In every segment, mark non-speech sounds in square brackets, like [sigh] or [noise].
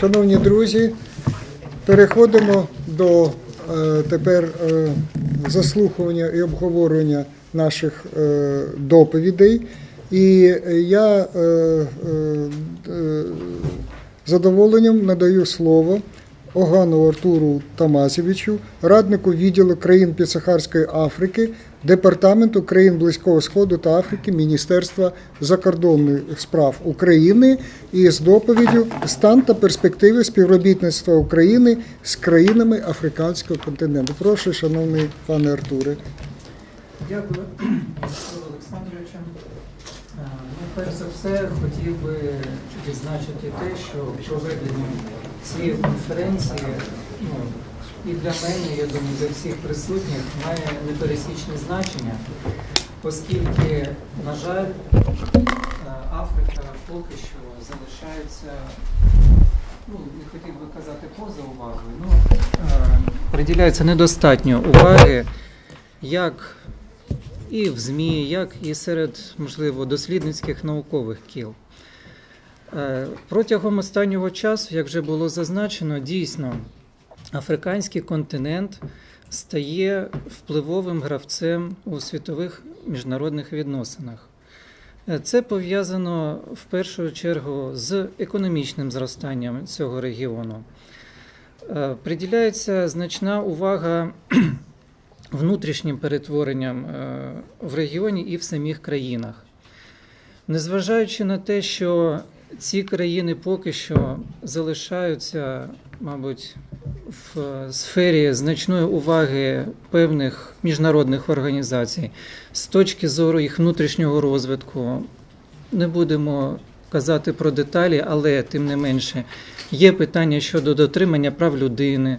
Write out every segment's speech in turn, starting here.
Шановні друзі, переходимо до е, тепер е, заслухування і обговорення наших е, доповідей. І я задоволенням надаю слово Огану Артуру Тамазєвичу, раднику відділу країн Підсахарської Африки, Департаменту країн Близького Сходу та Африки Міністерства закордонних справ України із доповіддю Стан та перспективи співробітництва України з країнами Африканського континенту. Прошу, шановний пане Артуре. Дякую, Артур Олександровичу. Е, Ну, перш за все, хотів би відзначити те, що проведення цієї конференції ну, і для мене, я думаю, для всіх присутніх має непересічне значення, оскільки, на жаль, е, Африка поки що залишається, ну, не хотів би казати поза увагою, ну, е, приділяється недостатньо уваги як і в ЗМІ, як і серед, можливо, дослідницьких наукових кіл. Е, Протягом останнього часу, як вже було зазначено, дійсно африканський континент стає впливовим гравцем у світових міжнародних відносинах. Е, Це пов'язано в першу чергу з економічним зростанням цього регіону. Е, Приділяється значна увага [clears throat] внутрішнім перетворенням е, в регіоні і в самих країнах. Незважаючи на те, що ці країни поки що залишаються, мабуть, в сфері значної уваги певних міжнародних організацій з точки зору їх внутрішнього розвитку, не будемо казати про деталі, але тим не менше є питання щодо дотримання прав людини,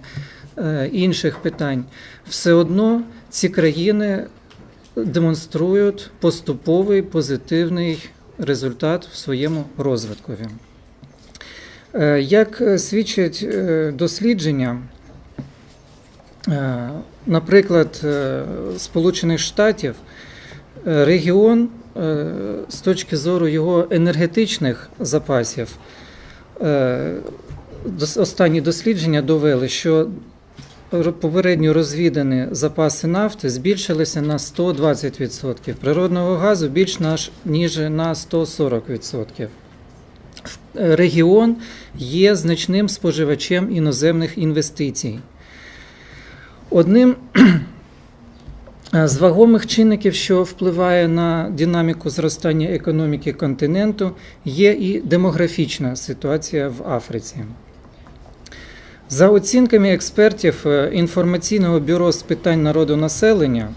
е, інших питань. Все одно ці країни демонструють поступовий позитивний результат в своєму розвиткові. Е, Як е, свідчать е, дослідження, наприклад, Сполучених Штатів, регіон з точки зору його енергетичних запасів, останні дослідження довели, що попередньо розвідані запаси нафти збільшилися на 120%, природного газу більш ніж на 140%. Регіон є значним споживачем іноземних інвестицій. Одним з вагомих чинників, що впливає на динаміку зростання економіки континенту, є і демографічна ситуація в Африці. За оцінками експертів е, інформаційного бюро з питань народонаселення,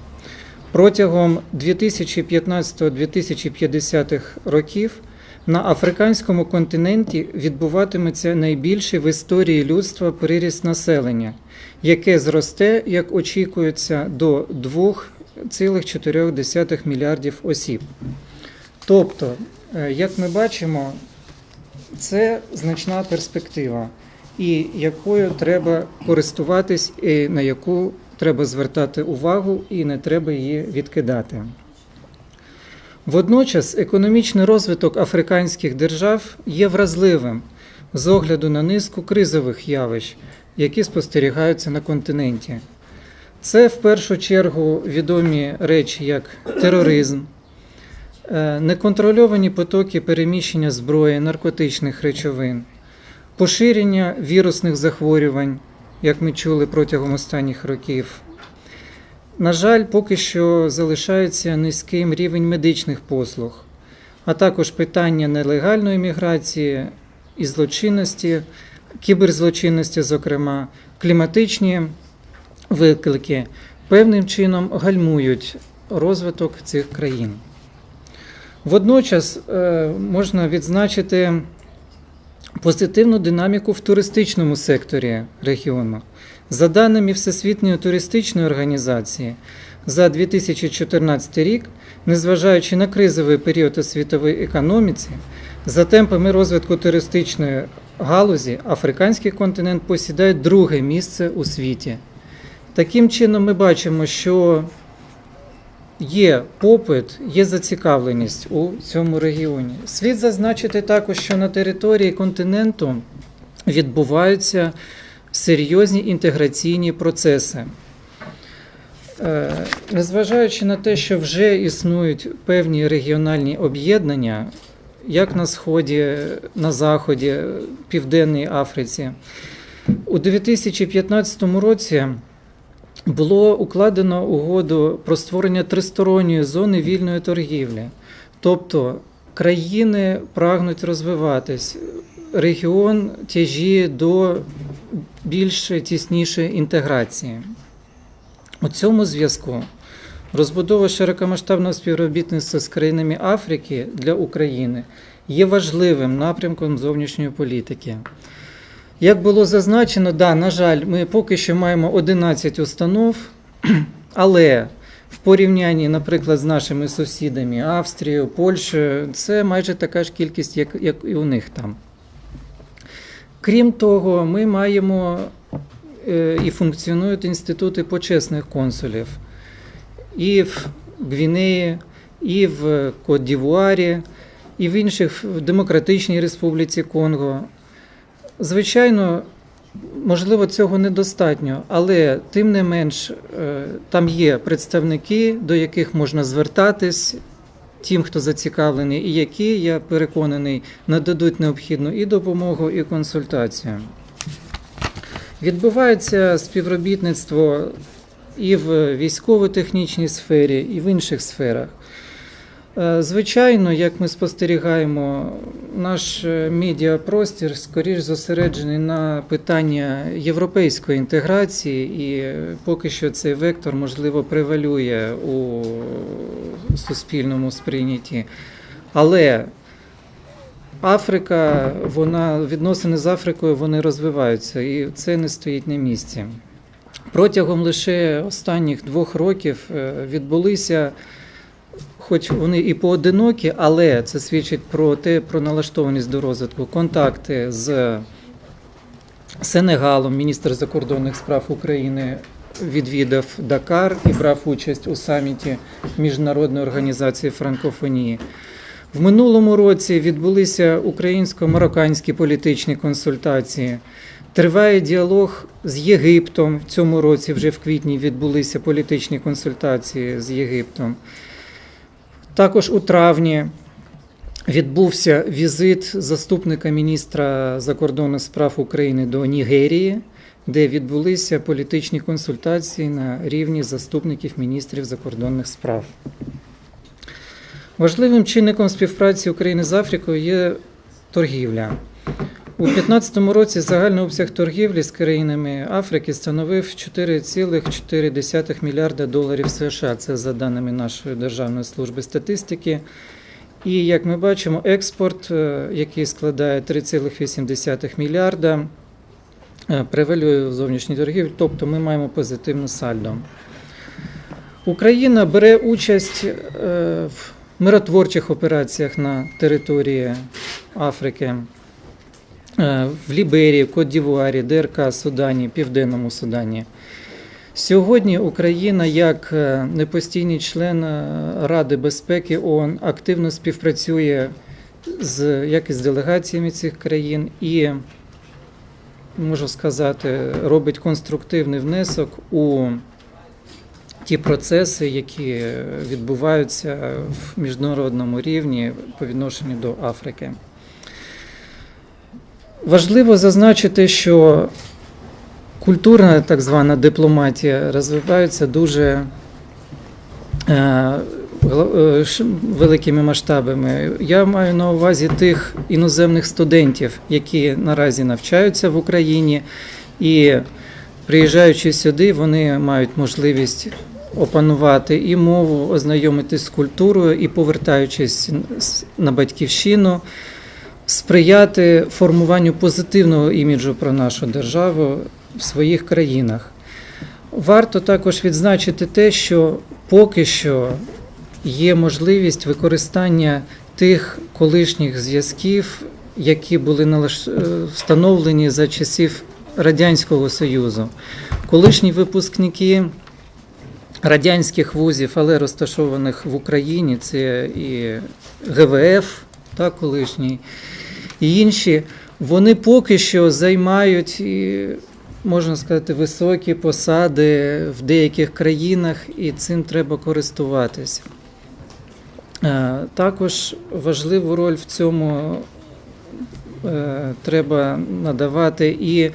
протягом 2015-2050 років на африканському континенті відбуватиметься найбільший в історії людства приріст населення, яке зросте, як очікується, до 2,4 мільярдів осіб. Тобто, е, як ми бачимо, це значна перспектива, і якою треба користуватись, і на яку треба звертати увагу, і не треба її відкидати. Водночас економічний розвиток африканських держав є вразливим з огляду на низку кризових явищ, які спостерігаються на континенті. Це в першу чергу відомі речі, як тероризм, е, неконтрольовані потоки переміщення зброї, наркотичних речовин, поширення вірусних захворювань, як ми чули протягом останніх років. На жаль, поки що залишається низьким рівень медичних послуг, а також питання нелегальної міграції і злочинності, кіберзлочинності, зокрема, кліматичні виклики певним чином гальмують розвиток цих країн. Водночас е, можна відзначити позитивну динаміку в туристичному секторі регіону. За даними Всесвітньої туристичної організації, за 2014 рік, незважаючи на кризовий період у світовій економіці, за темпами розвитку туристичної галузі, африканський континент посідає друге місце у світі. Таким чином, ми бачимо, що є попит, є зацікавленість у цьому регіоні. Слід зазначити також, що на території континенту відбуваються серйозні інтеграційні процеси. Е, Незважаючи на те, що вже існують певні регіональні об'єднання, як на Сході, на Заході, Південній Африці, у 2015 році було укладено угоду про створення тристоронньої зони вільної торгівлі. Тобто країни прагнуть розвиватись, регіон тяжіє до більш тіснішої інтеграції. У цьому зв'язку розбудова широкомасштабного співробітництва з країнами Африки для України є важливим напрямком зовнішньої політики. Як було зазначено, да, на жаль, ми поки що маємо 11 установ, [clears throat] але в порівнянні, наприклад, з нашими сусідами Австрією, Польщею, це майже така ж кількість, як, і у них там. Крім того, ми маємо е, і функціонують інститути почесних консулів і в Гвінеї, і в Кот-Дівуарі, і в інших в Демократичній Республіці Конго. Звичайно, можливо, цього недостатньо, але тим не менш е, там є представники, до яких можна звертатись. Тим, хто зацікавлений, і які, я переконаний, нададуть необхідну і допомогу, і консультацію. Відбувається співробітництво і в військово-технічній сфері, і в інших сферах. Е, Звичайно, як ми спостерігаємо, наш е, медіапростір скоріш зосереджений на питання європейської інтеграції, і поки що цей вектор, можливо, превалює у суспільному сприйнятті. Але Африка, вона відносини з Африкою вони розвиваються, і це не стоїть на місці. Протягом лише останніх двох років е, відбулися, хоч вони і поодинокі, але це свідчить про те, про налаштованість до розвитку, контакти з Сенегалом, міністр закордонних справ України відвідав Дакар і брав участь у саміті Міжнародної організації франкофонії. В минулому році відбулися українсько-марокканські політичні консультації. Триває діалог з Єгиптом. В цьому році, вже в квітні, відбулися політичні консультації з Єгиптом. Також у травні відбувся візит заступника міністра закордонних справ України до Нігерії, де відбулися політичні консультації на рівні заступників міністрів закордонних справ. Важливим чинником співпраці України з Африкою є торгівля. У 2015 році загальний обсяг торгівлі з країнами Африки становив 4,4 мільярда доларів США. Це за даними нашої Державної служби статистики. І як ми бачимо, експорт, е, який складає 3,8 мільярда, е, превалює в зовнішній торгівлі, тобто ми маємо позитивне сальдо. Україна бере участь е, в миротворчих операціях на території Африки, в Ліберії, Кот-Дівуарі, ДРК, Судані, Південному Судані. Сьогодні Україна, як е, непостійний член е, Ради безпеки ООН, активно співпрацює з як із делегаціями цих країн і, можу сказати, робить конструктивний внесок у ті процеси, які відбуваються в міжнародному рівні по відношенню до Африки. Важливо зазначити, що культурна так звана дипломатія розвивається дуже е, е, великими масштабами. Я маю на увазі тих іноземних студентів, які наразі навчаються в Україні, і приїжджаючи сюди, вони мають можливість опанувати і мову, ознайомитись з культурою і повертаючись на батьківщину, сприяти формуванню позитивного іміджу про нашу державу в своїх країнах. Варто також відзначити те, що поки що є можливість використання тих колишніх зв'язків, які були е, встановлені за часів Радянського Союзу. Колишні випускники радянських вузів, але розташованих в Україні, це і ГВФ, та колишній, і інші, вони поки що займають, можна сказати, високі посади в деяких країнах, і цим треба користуватися. Е, Також важливу роль в цьому е, треба надавати і е,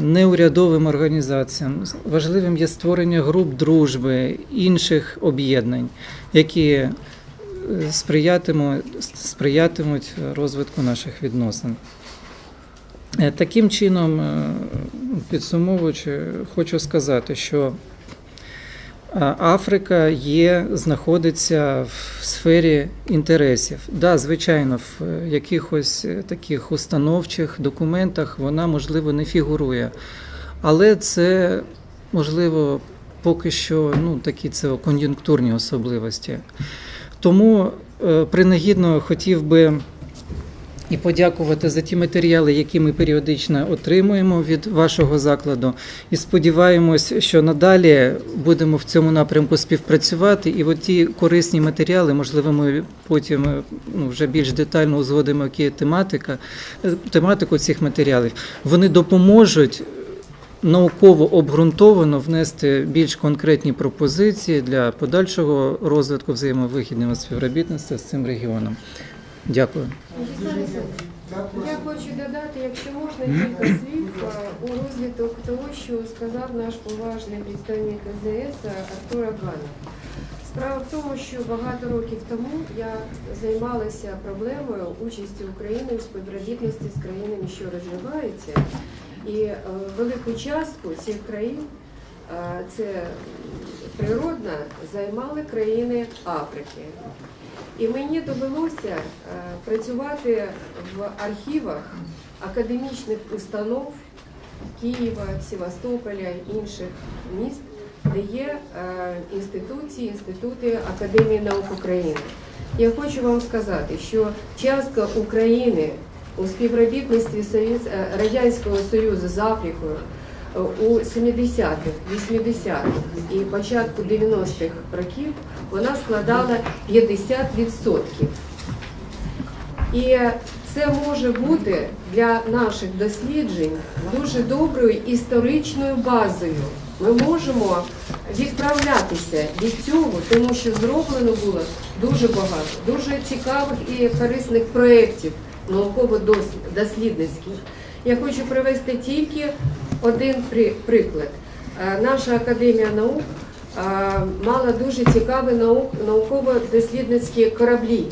неурядовим організаціям. Важливим є створення груп дружби, інших об'єднань, які сприятимуть, сприятимуть розвитку наших відносин. Е, Таким чином, е, підсумовуючи, хочу сказати, що Африка є, знаходиться в сфері інтересів. Да, звичайно, в е, якихось е, таких установчих документах вона, можливо, не фігурує. Але це, можливо, поки що ну, такі це кон'юнктурні особливості. Тому е, принагідно хотів би і подякувати за ті матеріали, які ми періодично отримуємо від вашого закладу. І сподіваємось, що надалі будемо в цьому напрямку співпрацювати. І от ті корисні матеріали, можливо, ми потім е, ну, вже більш детально узгодимо, які тематика, е, тематику цих матеріалів. Вони допоможуть. Науково обґрунтовано внести більш конкретні пропозиції для подальшого розвитку взаємовихідного співробітництва з цим регіоном. Дякую. Я хочу додати, якщо можна, кілька слів е, у розвиток того, що сказав наш поважний представник ЗС Артур Аганов. Справа в тому, що багато років тому я займалася проблемою участі України у співробітності з країнами, що розвиваються, і е, велику частку цих країн, е, це природна, займали країни Африки. І мені довелося е, працювати в архівах академічних установ Києва, Севастополя інших міст, де є інституції, інститути Академії наук України. Я хочу вам сказати, що частка України у співробітництві е, Радянського Союзу з Африкою е, у 70-х, 80-х і початку 90-х років вона складала 50%. І це може бути для наших досліджень дуже доброю історичною базою. Ми можемо відправлятися від цього, тому що зроблено було дуже багато, дуже цікавих і корисних проєктів науково-дослідницьких. Я хочу привести тільки один приклад. Е, Наша академія наук е, мала дуже цікаві науково-дослідницькі кораблі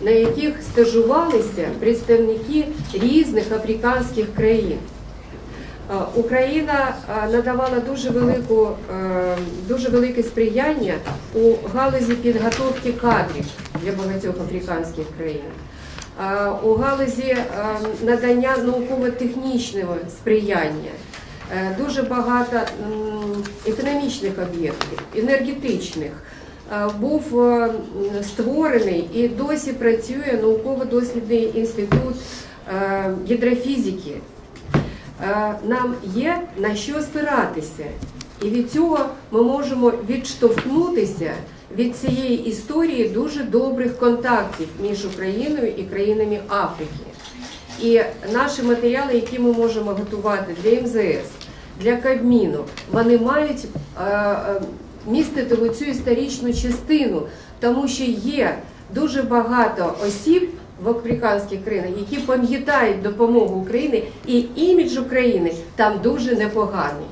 на яких стажувалися представники різних африканських країн. Е, Україна надавала дуже велику, дуже велике сприяння у галузі підготовки кадрів для багатьох африканських країн. Е, У галузі е, надання науково-технічного сприяння. Е, Дуже багато економічних об'єктів, енергетичних. Був створений і досі працює науково-дослідний інститут гідрофізики. Нам є на що спиратися, і від цього ми можемо відштовхнутися від цієї історії дуже добрих контактів між Україною і країнами Африки. І наші матеріали, які ми можемо готувати для МЗС, для Кабміну, вони мають е, е, містити цю історичну частину, тому що є дуже багато осіб в африканських країнах, які пам'ятають допомогу України, і імідж України там дуже непоганий.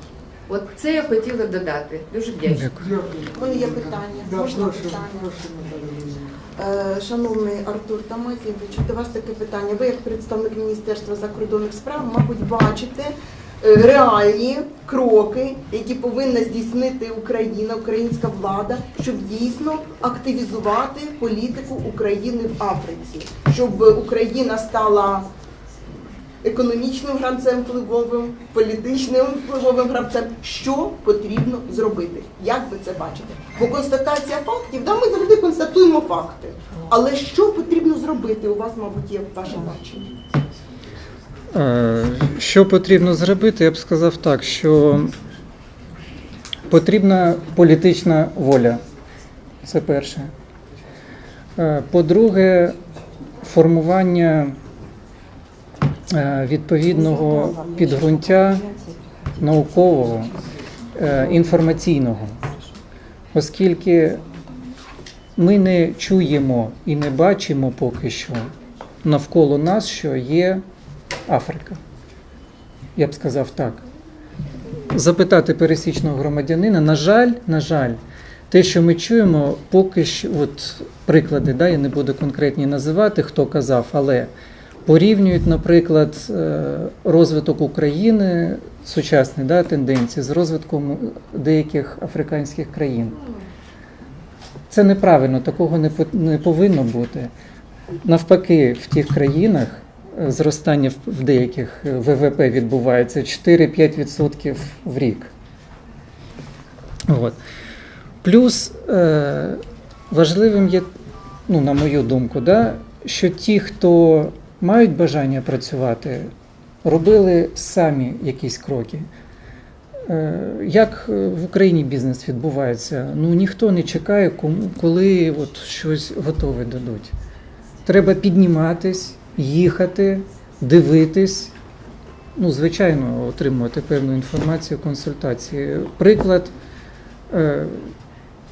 От це я хотіла додати. Дуже вдячна. Дякую. У мене є питання. Да, Можна прошу, питання? прошу, Наталя. Е, Шановний Артур Тамазєвич, до вас таке питання. Ви, як представник Міністерства закордонних справ, мабуть, бачите е, реальні кроки, які повинна здійснити Україна, українська влада, щоб дійсно активізувати політику України в Африці, щоб Україна стала економічним гравцем впливовим, політичним впливовим гравцем. Що потрібно зробити? Як ви це бачите? Бо констатація фактів, да, ми завжди констатуємо факти. Але що потрібно зробити? У вас, мабуть, є ваше бачення. Е, Що потрібно зробити, я б сказав так, що потрібна політична воля. Це перше. Е, По-друге, формування відповідного підґрунтя наукового, е, інформаційного, оскільки ми не чуємо і не бачимо поки що навколо нас, що є Африка. Я б сказав так. Запитати пересічного громадянина, на жаль, на жаль, те, що ми чуємо, поки що, от приклади, да, я не буду конкретні називати, хто казав, але порівнюють, наприклад, е, розвиток України, сучасні да, тенденції з розвитком деяких африканських країн. Це неправильно, такого не, повинно бути. Навпаки, в тих країнах е, зростання в- в деяких е, ВВП відбувається 4-5% в рік. От. Плюс е, важливим є, ну, на мою думку, да, що ті, хто мають бажання працювати, робили самі якісь кроки. Е, Як е, в Україні бізнес відбувається? Ну ніхто не чекає, коли от щось готове дадуть. Треба підніматись, їхати, дивитись. Ну, звичайно, отримувати певну інформацію, консультації. Приклад е,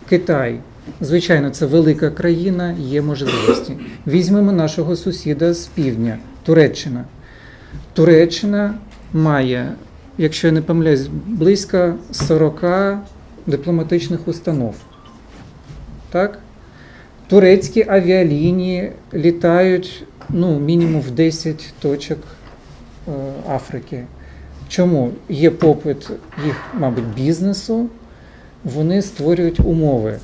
Китай. Звичайно, це велика країна, є можливості. Візьмемо нашого сусіда з півдня, Туреччина. Туреччина має, якщо я не помиляюсь, близько 40 дипломатичних установ. Так? Турецькі авіалінії літають ну, мінімум в 10 точок е, Африки. Чому? Є попит їх, мабуть, бізнесу, вони створюють умови.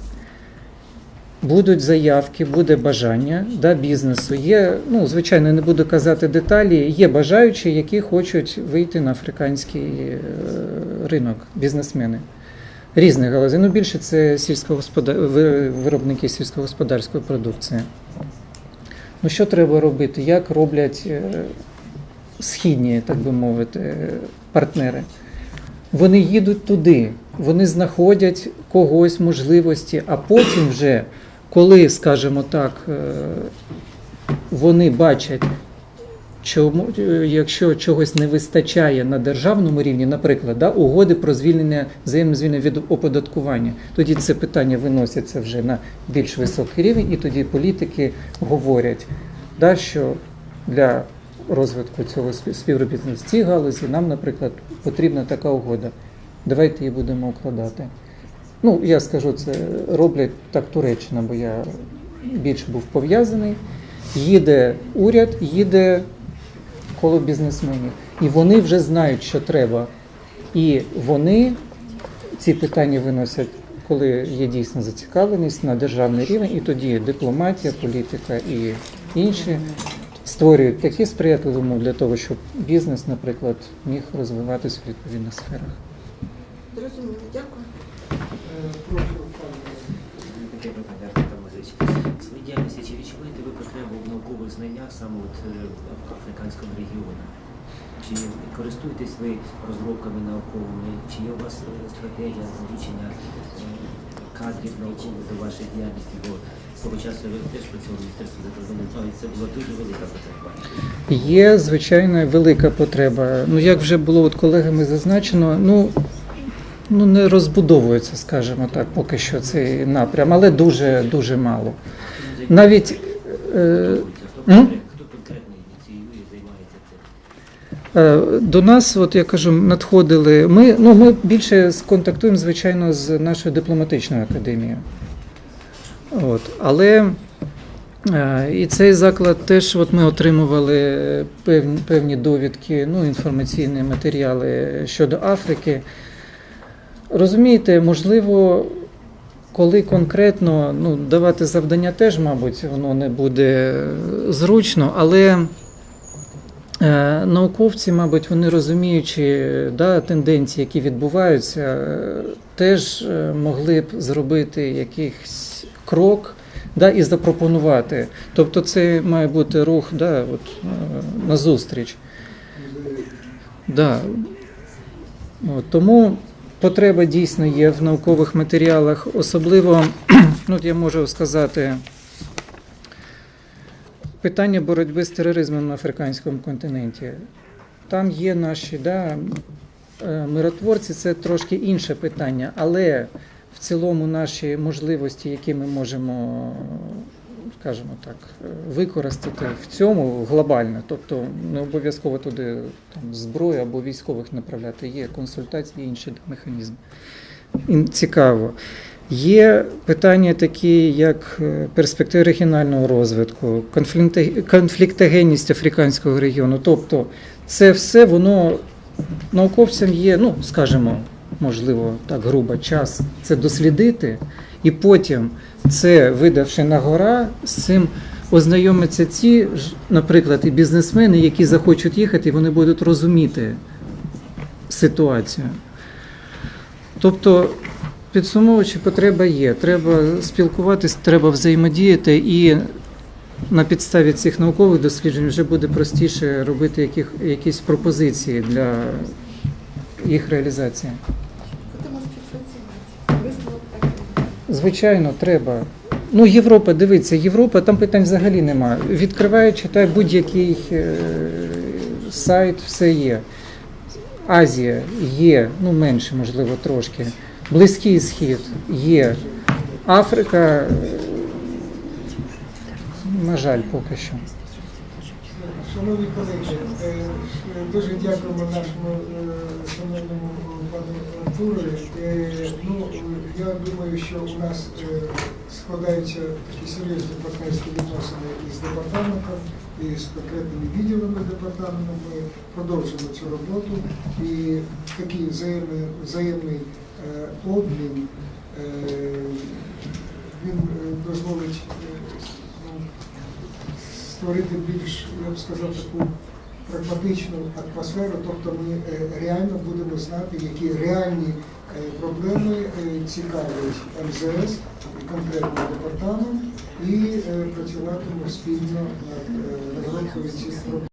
Будуть заявки, буде бажання да, бізнесу. Є, ну, звичайно, не буду казати деталі, є бажаючі, які хочуть вийти на африканський е, ринок, бізнесмени. Різних галузей. Ну, більше це сільськогосподар... виробники сільськогосподарської продукції. Ну, що треба робити? Як роблять е, східні, так би мовити, партнери? Вони їдуть туди, вони знаходять когось можливості, а потім вже, коли, скажімо так, е, вони бачать, чому, якщо чогось не вистачає на державному рівні, наприклад, да, угоди про звільнення взаємне звільнення від оподаткування, тоді це питання виноситься вже на більш високий рівень, і тоді політики говорять, да, що для розвитку цього спів- співробітництва в цій галузі нам, наприклад, потрібна така угода. Давайте її будемо укладати. Ну, я скажу, це роблять так Туреччина, бо я більше був пов'язаний. Їде уряд, їде коло бізнесменів. І вони вже знають, що треба. І вони ці питання виносять, коли є дійсна зацікавленість на державний рівень, і тоді дипломатія, політика і інші створюють такі сприятливі умови для того, щоб бізнес, наприклад, міг розвиватися в відповідних сферах. Зрозуміло, дякую. Таке питання, Артем Тамазич. В своїй діяльності чи відчуваєте ви потребу в наукових знаннях саме от е, в африканському регіоні? Чи користуєтесь ви розробками науковими? Чи є у вас е, стратегія залучення е, кадрів наукових до вашої діяльності? Бо свого часу ви теж працювали в Міністерстві закордонних справ, і це була дуже велика потреба. Є звичайно велика потреба. Ну як вже було от колегами зазначено, ну. Ну, не розбудовується, скажімо так, поки що цей напрям, але дуже дуже мало. Навіть е, м? хто конкретно займається цим? До нас, от я кажу, надходили. Ми, ну, ми більше сконтактуємо, звичайно, з нашою дипломатичною академією. От. Але е, і цей заклад теж от ми отримували певні, певні довідки, ну, інформаційні матеріали щодо Африки. Розумієте, можливо, коли конкретно ну, давати завдання теж, мабуть, воно не буде зручно, але. Е, Науковці, мабуть, вони розуміючи да, тенденції, які відбуваються, теж е, могли б зробити якийсь крок да, і запропонувати. Тобто це має бути рух да, от, е, назустріч. Да. От, тому потреба дійсно є в наукових матеріалах, особливо, [clears throat] ну, я можу сказати, питання боротьби з тероризмом на африканському континенті. Там є наші да, е, миротворці, це трошки інше питання, але в цілому наші можливості, які ми можемо, скажімо так, е, використати в цьому глобально, тобто не обов'язково туди там, зброю або військових направляти, є консультації, інші механізми. І цікаво. Є питання такі, як е, перспективи регіонального розвитку, конфліктогенність африканського регіону. Тобто це все воно науковцям є, ну скажімо, можливо, так грубо, час це дослідити, і потім це видавши на гора, з цим ознайомляться ті, наприклад, і бізнесмени, які захочуть їхати, вони будуть розуміти ситуацію. Тобто, підсумовуючи, потреба є. Треба спілкуватись, треба взаємодіяти, і на підставі цих наукових досліджень вже буде простіше робити яких, якісь пропозиції для їх реалізації. Звичайно, треба. Ну, Європа, дивіться, Європа, там питань взагалі немає. Відкриваю, читаю будь-який е, сайт, все є. Азія є, ну менше, можливо, трошки. Близький Схід є. Африка, на жаль, поки що. Шановні колеги, е, дуже дякуємо нашому е, Артуру. Е, Ну, я думаю, що у нас е, складаються такі серйозні партнерські відносини із департаментом, і з конкретними відділами департаменту. Ми продовжимо цю роботу і такий взаємний, взаємний е, обмін він дозволить ну, створити більш, я б сказав, таку прагматичну атмосферу, тобто ми е, реально будемо знати, які реальні е, проблеми е, цікавлять МЗС і конкретний департамент, і працюватимемо спільно над цих проблем.